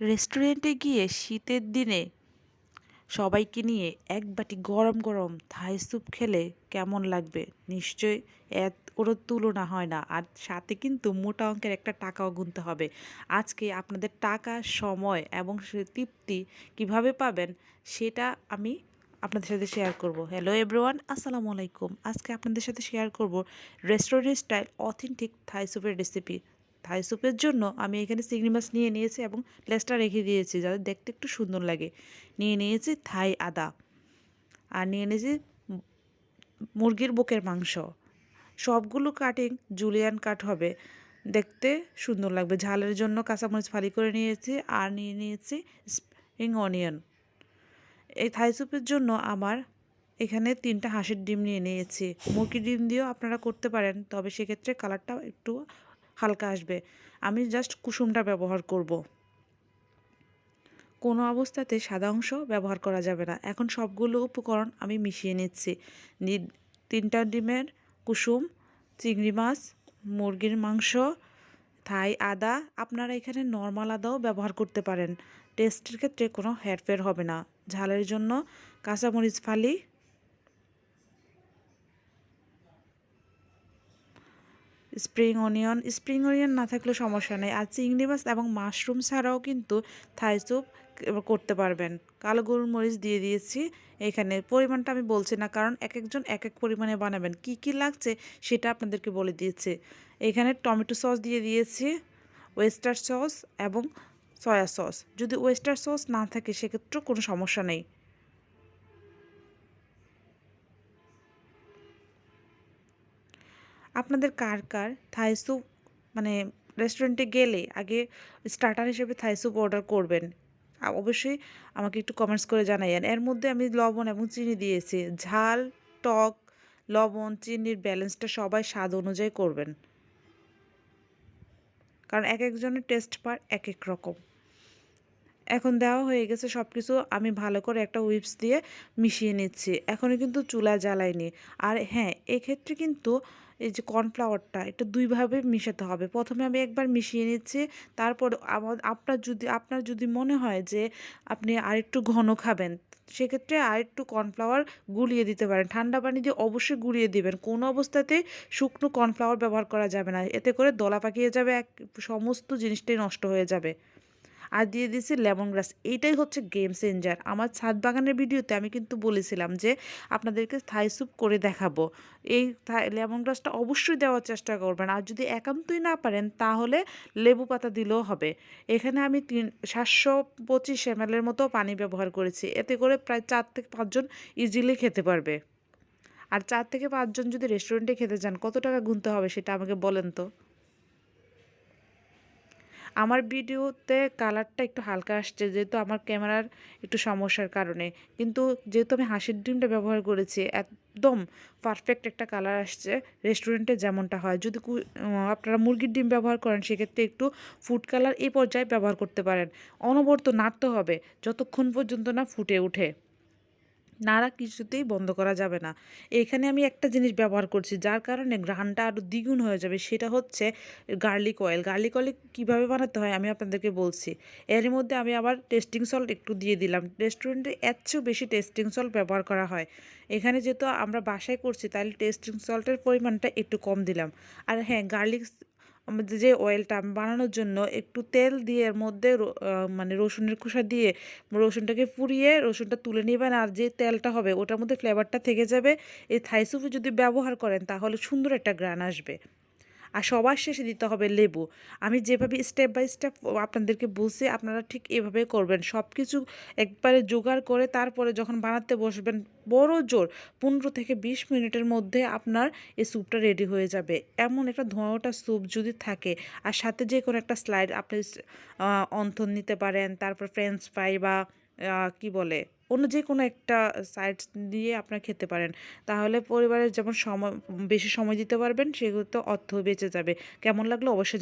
রেস্টুরেন্টে গিয়ে শীতের দিনে সবাইকে নিয়ে এক বাটি গরম গরম থাই স্যুপ খেলে কেমন লাগবে? নিশ্চয়ই এত কোনো তুলনা হয় না। আর সাথে কিন্তু মোটা অঙ্কের একটা টাকাও গুনতে হবে। আজকে আপনাদের টাকা, সময় এবং সে তৃপ্তি কীভাবে পাবেন সেটা আমি আপনাদের সাথে শেয়ার করব। হ্যালো এভরিওয়ান আসসালামু আলাইকুম। আজকে আপনাদের সাথে শেয়ার করব রেস্টুরেন্ট স্টাইল অথেন্টিক থাই স্যুপের রেসিপি থাই স্যুপের জন্য আমি এখানে চিংড়ি মাছ নিয়ে নিয়েছি এবং লেসটা রেখে দিয়েছি যাতে দেখতে একটু সুন্দর লাগে। নিয়ে নিয়েছি থাই আদা আর নিয়ে নিয়েছি মুরগির বুকের মাংস। সবগুলো কাটিং জুলিয়ান কাট হবে। দেখতে সুন্দর লাগবে। ঝালের জন্য কাঁচামরিচ ফালি করে নিয়েছি আর নিয়ে নিয়েছি স্প্রিং অনিয়ন এই থাই স্যুপের জন্য আমার এখানে তিনটা হাঁসের ডিম নিয়ে নিয়েছি। মুরগির ডিম দিয়েও আপনারা করতে পারেন, তবে সেক্ষেত্রে কালারটা একটু হালকা আসবে। আমি জাস্ট কুসুমটা ব্যবহার করব। কোনো অবস্থাতে সাদা অংশ ব্যবহার করা যাবে না। এখন সবগুলো উপকরণ আমি মিশিয়ে নিচ্ছি। তিনটা ডিমের কুসুম, চিংড়ি মাছ, মুরগির মাংস, থাই আদা, আপনারা এখানে নর্মাল আদাও ব্যবহার করতে পারেন। টেস্টের ক্ষেত্রে কোনো হেরফের হবে না। ঝালের জন্য কাঁচামরিচ ফালি স্প্রিং অনিয়ন। স্প্রিং অনিয়ন না থাকলে সমস্যা নেই। আর চিংড়ি মাছ এবং মাশরুম ছাড়াও কিন্তু থাই স্যুপ করতে পারবেন। কালো গোলমরিচ দিয়ে দিয়েছি এখানে। পরিমাণটা আমি বলছি না, কারণ এক একজন এক এক পরিমাণে বানাবেন। কি কি লাগছে সেটা আপনাদেরকে বলে দিয়েছি। এখানে টমেটো সস দিয়ে দিয়েছি, ওয়েস্টার সস এবং সয়া সস। যদি ওয়েস্টার সস না থাকে, সেক্ষেত্রেও কোনো সমস্যা নেই। আপনাদের কার কার থাই স্যুপ মানে রেস্টুরেন্টে গেলে আগে স্টার্টার হিসেবে থাই স্যুপ অর্ডার করবেন অবশ্যই আমাকে একটু কমেন্টস করে জানাইয়েন। এর মধ্যে আমি লবণ এবং চিনি দিয়েছি। ঝাল, টক, লবণ, চিনির ব্যালেন্সটা সবাই স্বাদ অনুযায়ী করবেন। কারণ এক একজনের টেস্ট পার এক এক রকম। এখন দেওয়া হয়ে গেছে সব কিছু আমি ভালো করে একটা হুইপস দিয়ে মিশিয়ে নিচ্ছি। এখনও কিন্তু চুলা জ্বালাইনি। আর হ্যাঁ এক্ষেত্রে কিন্তু এই যে কর্নফ্লাওয়ারটা, এটা দুইভাবে মিশাতে হবে। প্রথমে আমি একবার মিশিয়ে নিচ্ছি, তারপর আপনার যদি আপনার যদি মনে হয় যে আপনি আরেকটু ঘন খাবেন, সেক্ষেত্রে আরেকটু কর্নফ্লাওয়ার গুলিয়ে দিতে পারেন। ঠান্ডা পানি দিয়ে অবশ্যই গুলিয়ে দিবেন। কোনো অবস্থাতেই শুকনো কর্নফ্লাওয়ার ব্যবহার করা যাবে না। এতে করে দলা পাকিয়ে যাবে, এক সমস্ত জিনিসটাই নষ্ট হয়ে যাবে। আর দিয়ে দিয়েছি লেমন গ্রাস এইটাই হচ্ছে গেম চেঞ্জার আমার ছাদ বাগানের ভিডিওতে আমি কিন্তু বলেছিলাম যে আপনাদেরকে থাই স্যুপ করে দেখাবো। এই লেমন গ্রাসটা অবশ্যই দেওয়ার চেষ্টা করবেন। আর যদি একান্তই না পারেন, তাহলে লেবু পাতা দিলেও হবে। এখানে আমি তিন, সাতশো পঁচিশ এম মতো পানি ব্যবহার করেছি। এতে করে প্রায় চার থেকে পাঁচজন ইজিলি খেতে পারবে। আর চার থেকে পাঁচজন যদি রেস্টুরেন্টে খেতে যান কত টাকা গুনতে হবে সেটা আমাকে বলেন তো? আমার ভিডিওতে কালারটা একটু হালকা আসছে, যেহেতু আমার ক্যামেরার একটু সমস্যার কারণে। কিন্তু যেহেতু আমি হাসির ডিমটা ব্যবহার করেছি, একদম পারফেক্ট একটা কালার আসছে রেস্টুরেন্টে যেমনটা হয়। যদি আপনারা মুরগির ডিম ব্যবহার করেন, সেক্ষেত্রে একটু ফুড কালার এই পর্যায়ে ব্যবহার করতে পারেন। অনবরত নাড়তে হবে, যতক্ষণ পর্যন্ত না ফুটে ওঠে। নাড়া কিছুতেই বন্ধ করা যাবে না। এখানে আমি একটা জিনিস ব্যবহার করছি, যার কারণে ঘ্রাণটা আরও দ্বিগুণ হয়ে যাবে, সেটা হচ্ছে গার্লিক অয়েল। গার্লিক অয়েল কীভাবে বানাতে হয় আমি আপনাদেরকে বলছি। এর মধ্যে আমি আবার টেস্টিং সল্ট একটু দিয়ে দিলাম। রেস্টুরেন্টে এর চেয়েও বেশি টেস্টিং সল্ট ব্যবহার করা হয়। এখানে যেহেতু আমরা বাসায় করছি, তাহলে টেস্টিং সল্টের পরিমাণটা একটু কম দিলাম। আর হ্যাঁ গার্লিক যে অয়েলটা আমি বানানোর জন্য একটু তেল দিয়ে এর মধ্যে মানে রসুনের খোসা দিয়ে রসুনটাকে পুড়িয়ে রসুনটা তুলে নেবেন আর যে তেলটা হবে ওটার মধ্যে ফ্লেভারটা থেকে যাবে। এই থাই সুপে যদি ব্যবহার করেন তাহলে সুন্দর একটা গ্রান আসবে। আর সবার শেষে দিতে হবে লেবু। আমি যেভাবে স্টেপ বাই স্টেপ আপনাদেরকে বলছি, আপনারা ঠিক এভাবে করবেন। সব কিছু একবারে জোগাড় করে তারপরে যখন বানাতে বসবেন, বড় জোর, পনেরো থেকে বিশ মিনিটের মধ্যে আপনার এই স্যুপটা রেডি হয়ে যাবে। এমন একটা ধোঁয়াটা স্যুপ যদি থাকে, আর সাথে যে কোনো একটা স্লাইড আপনি অন্থন নিতে পারেন, তারপর ফ্রেঞ্চ ফ্রাই বা কি বলে? অন্য যে কোনো একটা সাইড দিয়ে আপনারা খেতে পারেন। তাহলে পরিবারের যেমন সময়, বেশি সময় দিতে পারবেন সেগুলো তো অর্থ বেঁচে যাবে। কেমন লাগল অবশ্যই